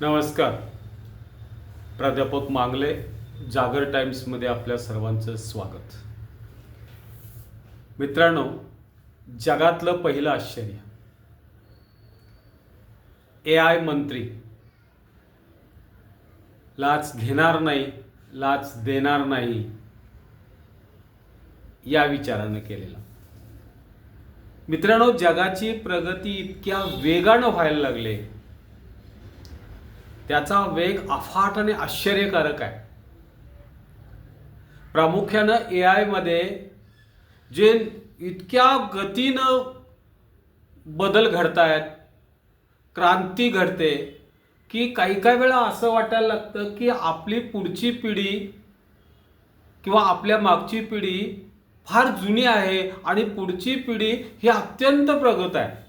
नमस्कार. प्राध्यापक मांगले जागर टाइम्समध्ये आपल्या सर्वांचं स्वागत. मित्रांनो जगातलं पहिलं आश्चर्य. ए आय मंत्री लाच घेणार नाही लाच देणार नाही या विचारानं केलेला. मित्रांनो जगाची प्रगती इतक्या वेगानं व्हायला लागले त्याचा वेग अफाट आणि आश्चर्यकारक आहे. प्रामुख्यानं ए आयमध्ये जे इतक्या गतीनं बदल घडतायत क्रांती घडते की काही काही वेळा असं वाटायला लागतं की आपली पुढची पिढी किंवा आपल्या मागची पिढी फार जुनी आहे आणि पुढची पिढी ही अत्यंत प्रगत आहे.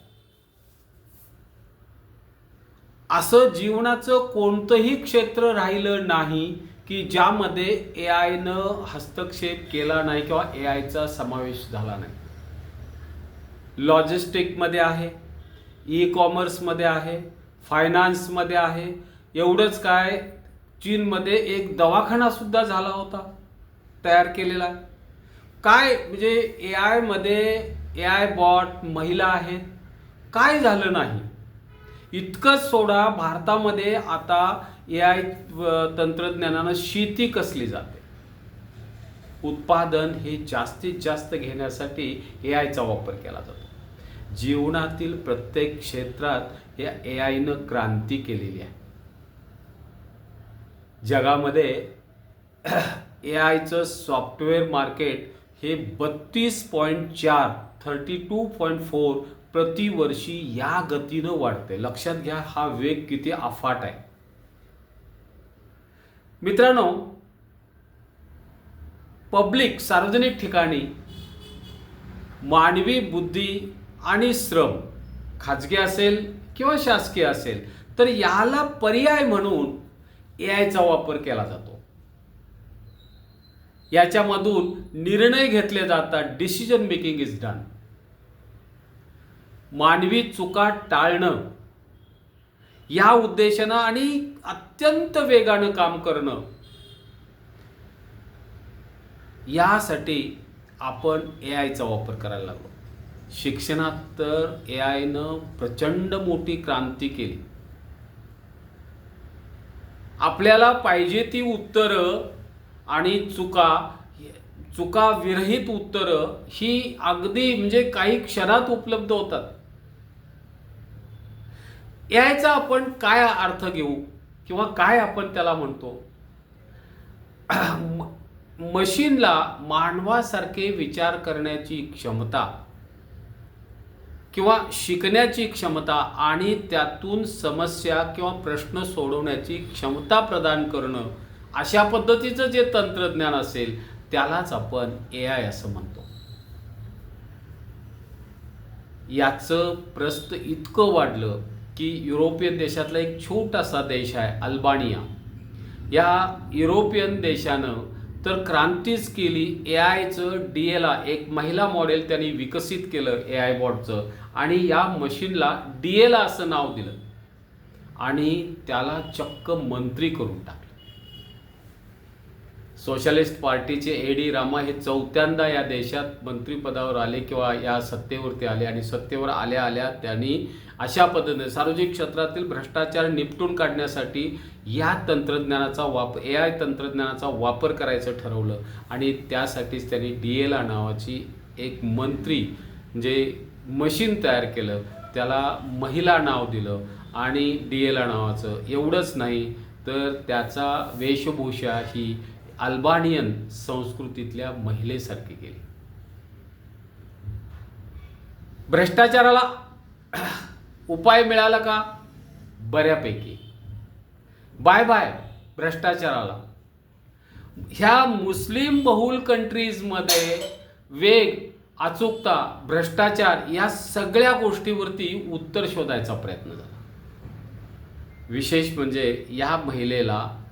असं जीवनाचं कोणतंही क्षेत्र राहिलं नाही की ज्यामध्ये ए आयनं हस्तक्षेप केला नाही किंवा ए आयचा समावेश झाला नाही. लॉजिस्टिकमध्ये आहे ई कॉमर्समध्ये आहे फायनान्समध्ये आहे एवढंच काय चीनमध्ये एक दवाखानासुद्धा झाला होता तयार केलेला काय म्हणजे ए आयमध्ये ए आय बॉट महिला आहेत काय झालं नाही? इतकंच सोडा भारतामध्ये आता ए आय तंत्रज्ञानानं शेती कसली जाते? उत्पादन हे जास्तीत जास्त घेण्यासाठी ए आयचा वापर केला जातो. जीवनातील प्रत्येक क्षेत्रात या ए आयनं क्रांती केलेली आहे. जगामध्ये ए आयचं सॉफ्टवेअर मार्केट हे बत्तीस पॉईंट चार थर्टी टू पॉईंट फोर प्रतिवर्षी या गतीनं वाढते लक्षात घ्या हा वेग किती अफाट आहे. मित्रांनो पब्लिक सार्वजनिक ठिकाणी मानवी बुद्धी आणि श्रम खाजगी असेल किंवा शासकीय असेल तर याला पर्याय म्हणून ए आयचा वापर केला जातो. याच्यामधून निर्णय घेतले जातात. डिसिजन मेकिंग इज डन मानवी चुका टाळणं. या उद्देशानं आणि अत्यंत वेगानं काम करणं. यासाठी आपण ए आयचा वापर करायला लागलो. शिक्षणात तर ए आयनं प्रचंड मोठी क्रांती केली. आपल्याला पाहिजे ती उत्तरं आणि चुका चुका विरहित उत्तरं ही अगदी म्हणजे काही क्षणात उपलब्ध होतात. यायचा आपण काय अर्थ घेऊ किंवा काय आपण त्याला म्हणतो? मशीनला मानवासारखे विचार करण्याची क्षमता किंवा शिकण्याची क्षमता आणि त्यातून समस्या किंवा प्रश्न सोडवण्याची क्षमता प्रदान करणं अशा पद्धतीचं जे तंत्रज्ञान असेल त्यालाच आपण ए आय असं म्हणतो. याचं प्रस्त इतकं वाढलं की युरोपियन देशातला एक छोटासा देश आहे अल्बानिया. या युरोपियन देशानं तर क्रांतीच केली ए आयचं डी एला एक महिला मॉडेल त्यांनी विकसित केलं ए आय बॉटचं आणि या मशीनला डी एला असं नाव दिलं. आणि त्याला चक्क मंत्री करून टाकलं. सोशलिस्ट पार्टीचे ए डी रामा हे चौथ्यांदा या देशात मंत्रिपदावर आले किंवा या सत्तेवरती आले आणि सत्तेवर आल्या आल्या त्यांनी अशा पद्धतीने सार्वजनिक क्षेत्रातील भ्रष्टाचार निपटून काढण्यासाठी या तंत्रज्ञानाचा वापर ए आय तंत्रज्ञानाचा वापर करायचं ठरवलं. आणि त्यासाठीच त्यांनी डी एल नावाची एक मंत्री जे मशीन तयार केलं त्याला महिला नाव दिलं आणि डी एल नावाचं. एवढंच नाही तर त्याचा वेशभूषा ही अल्बानियन संस्कृतीतल्या महिलेसारखी केली. भ्रष्टाचाराला उपाय मिळाला का? बऱ्यापैकी. बाय बाय भ्रष्टाचाराला. ह्या मुस्लिम बहुल कंट्रीजमध्ये वेग अचूकता भ्रष्टाचार या सगळ्या गोष्टीवरती उत्तर शोधायचा प्रयत्न झाला. विशेष म्हणजे या महिलेला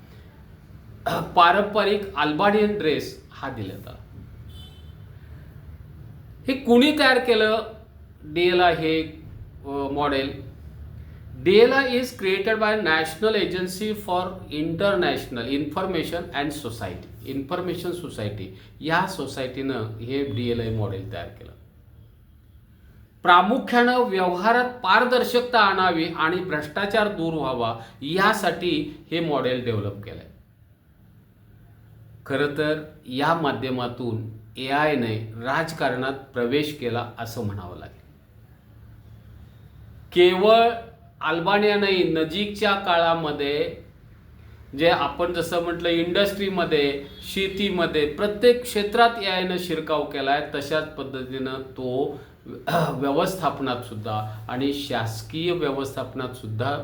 पारंपरिक अल्बानियन ड्रेस हा दिला होता हे कुणी तयार केलं? डीएला हे model. Diella is created by national agency for international information and society information society या सोसायटीनं हे डी एल आय मॉडेल तयार केलं. प्रामुख्यानं व्यवहारात पारदर्शकता आणावी आणि भ्रष्टाचार दूर व्हावा यासाठी हे मॉडेल डेव्हलप केलं आहे खरं तर या माध्यमातून ए आयने राजकारणात प्रवेश केला असं म्हणावं लागेल. केवळ अल्बानिया नाही नजीकच्या काळामध्ये जे आपण जसं म्हटलं इंडस्ट्रीमध्ये शेतीमध्ये प्रत्येक क्षेत्रात ए आयनं शिरकाव केला आहे तशाच पद्धतीनं तो व्यवस्थापनात सुद्धा आणि शासकीय व्यवस्थापनात सुद्धा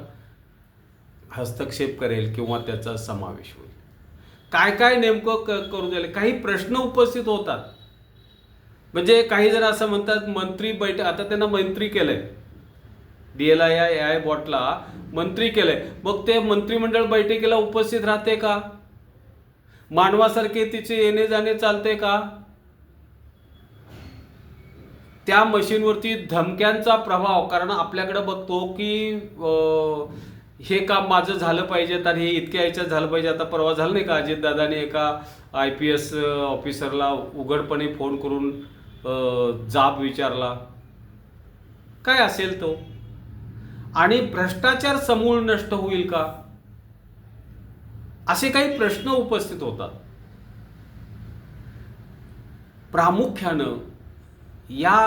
हस्तक्षेप करेल किंवा त्याचा समावेश होईल. काय काय नेमकं क करू द्यायला? काही प्रश्न उपस्थित होतात. म्हणजे काही जण असं म्हणतात मंत्री बैठक आता त्यांना मंत्री केलंय. D L I A I बॉटला मंत्री केलंय. मग ते मंत्रिमंडळ बैठकीला उपस्थित राहते का? मानवासारखे तिचे येणे जाणे चालते का? त्या मशीनवरती धमक्यांचा प्रभाव कारण आपल्याकडे बघतो की हे काम माझं झालं पाहिजे तर हे इतक्या याच्यात झालं पाहिजे. आता परवा झालं नाही का अजितदादाने एका आय पी एस ऑफिसरला उघडपणे फोन करून जाब विचारला. काय असेल तो? आणि भ्रष्टाचार समूळ नष्ट होईल का? असे काही प्रश्न उपस्थित होतात. प्रामुख्यानं या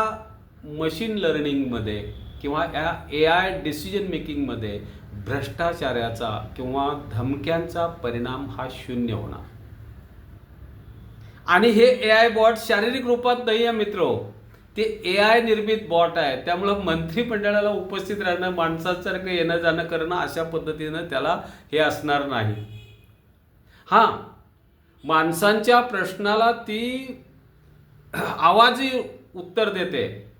मशीन लर्निंगमध्ये किंवा या ए आय डिसिजन मेकिंगमध्ये भ्रष्टाचाराचा किंवा धमक्यांचा परिणाम हा शून्य होणार. आणि हे ए आय बॉट शारीरिक रूपात नाही आहे मित्र. ते ए आय निर्मित बॉट आहे. त्यामुळं मंत्रिमंडळाला उपस्थित राहणं माणसासारखं येणं जाणं करणं अशा पद्धतीनं त्याला हे असणार नाही. हां माणसांच्या प्रश्नाला ती आवाजी उत्तर देते.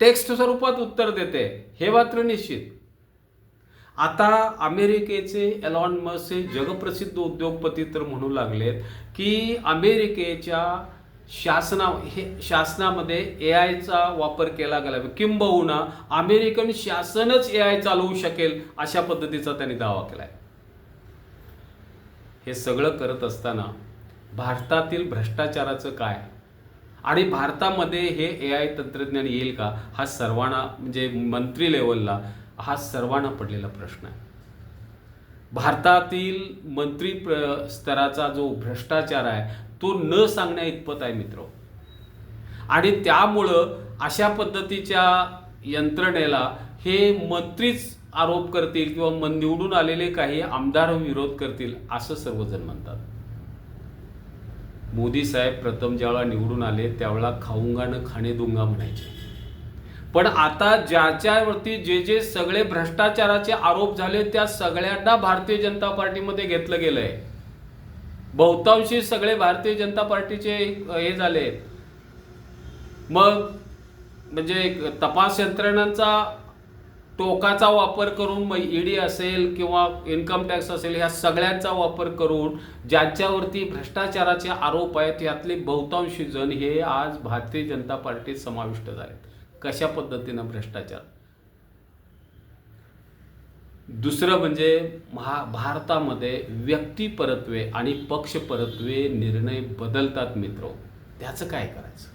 टेक्स्ट स्वरूपात उत्तर देते. हे मात्र निश्चित. आता अमेरिकेचे एलॉन मस्क हे जगप्रसिद्ध उद्योगपती तर म्हणू लागलेत की अमेरिकेच्या शासना हे शासनामध्ये ए आयचा वापर केला गेला. किंबहुना अमेरिकन शासनच ए आय चालवू शकेल अशा पद्धतीचा त्यांनी दावा केलाय. हे सगळं करत असताना भारतातील भ्रष्टाचाराचं काय? आणि भारतामध्ये हे ए आय तंत्रज्ञान येईल का? हा सर्वांना म्हणजे मंत्री लेवलला हा सर्वांना पडलेला प्रश्न आहे. भारतातील मंत्री प्र- स्तराचा जो भ्रष्टाचार आहे तो न सांगण्या इतपत आहे मित्र. आणि त्यामुळं अशा पद्धतीच्या यंत्रणेला हे मंत्रीच आरोप करतील किंवा मन- निवडून आलेले काही आमदार विरोध करतील असं सर्वजण म्हणतात. मोदी साहेब प्रथम ज्यावेळा निवडून आले त्यावेळा खाऊंगा न खाणे दुंगा म्हणायचे. पण आता ज्याच्यावरती जे जे सगळे भ्रष्टाचाराचे आरोप झाले त्या सगळ्यांना भारतीय जनता पार्टीमध्ये घेतलं गेलंय. बहुतांशी सगळे भारतीय जनता पार्टीचे हे झाले. मग म्हणजे तपास यंत्रणांचा टोकाचा वापर करून मग ईडी असेल किंवा इन्कम टॅक्स असेल ह्या सगळ्यांचा वापर करून ज्यांच्यावरती भ्रष्टाचाराचे आरोप आहेत यातले बहुतांशी जण हे आज भारतीय जनता पार्टीत समाविष्ट झालेत. कशा पद्धतीनं भ्रष्टाचार? दुसरं म्हणजे महा भारतामध्ये व्यक्तिपरत्वे आणि पक्षपरत्वे निर्णय बदलतात मित्र. त्याचं काय करायचं?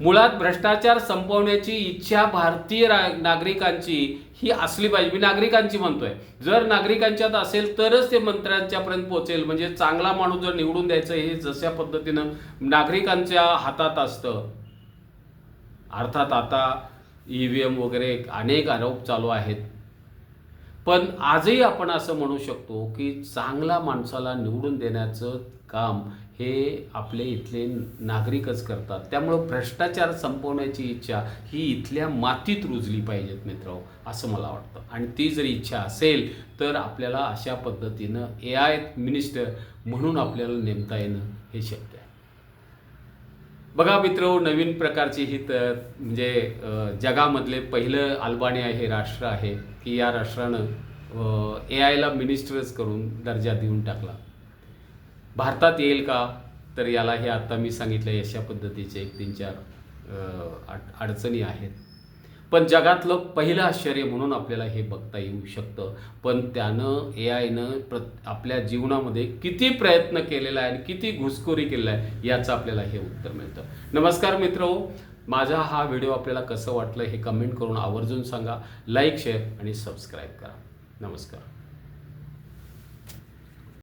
मुळात भ्रष्टाचार संपवण्याची इच्छा भारतीय नागरिकांची ही असली पाहिजे. मी नागरिकांची म्हणतोय. जर नागरिकांच्यात असेल तरच ते मंत्र्यांच्यापर्यंत पोहोचेल. म्हणजे चांगला माणूस जर निवडून द्यायचं हे जशा पद्धतीनं नागरिकांच्या हातात असतं अर्थात आता ई व्ही एम वगैरे अनेक आरोप चालू आहेत. पण आजही आपण असं म्हणू शकतो की चांगला माणसाला निवडून देण्याचं काम हे आपले इथले नागरिकच करतात. त्यामुळं भ्रष्टाचार संपवण्याची इच्छा ही इथल्या मातीत रुजली पाहिजेत मित्र असं मला वाटतं. आणि ती जर इच्छा असेल तर आपल्याला अशा पद्धतीनं ए आय मिनिस्टर म्हणून आपल्याला नेमता येणं हे शक्य आहे. बघा मित्र नवीन प्रकारची ही तर म्हणजे जगामधले पहिलं अल्बानिया हे राष्ट्र आहे की या राष्ट्रानं ए आयला मिनिस्टरच करून दर्जा देऊन टाकला. भारतात येईल का? तर याला हे आत्ता मी सांगितलं अशा पद्धतीचे एक तीन चार अडचणी आहेत. पण जगातलं पहिलं आश्चर्य म्हणून आपल्याला हे बघता येऊ शकतं. पण त्यानं ए आयनं प्र आपल्या जीवनामध्ये किती प्रयत्न केलेला आहे आणि किती घुसखोरी केलेला आहे याचं आपल्याला हे उत्तर मिळतं. नमस्कार मित्र माझा हा व्हिडिओ आपल्याला कसं वाटलं हे कमेंट करून आवर्जून सांगा लाईक शेअर आणि सबस्क्राईब करा. नमस्कार.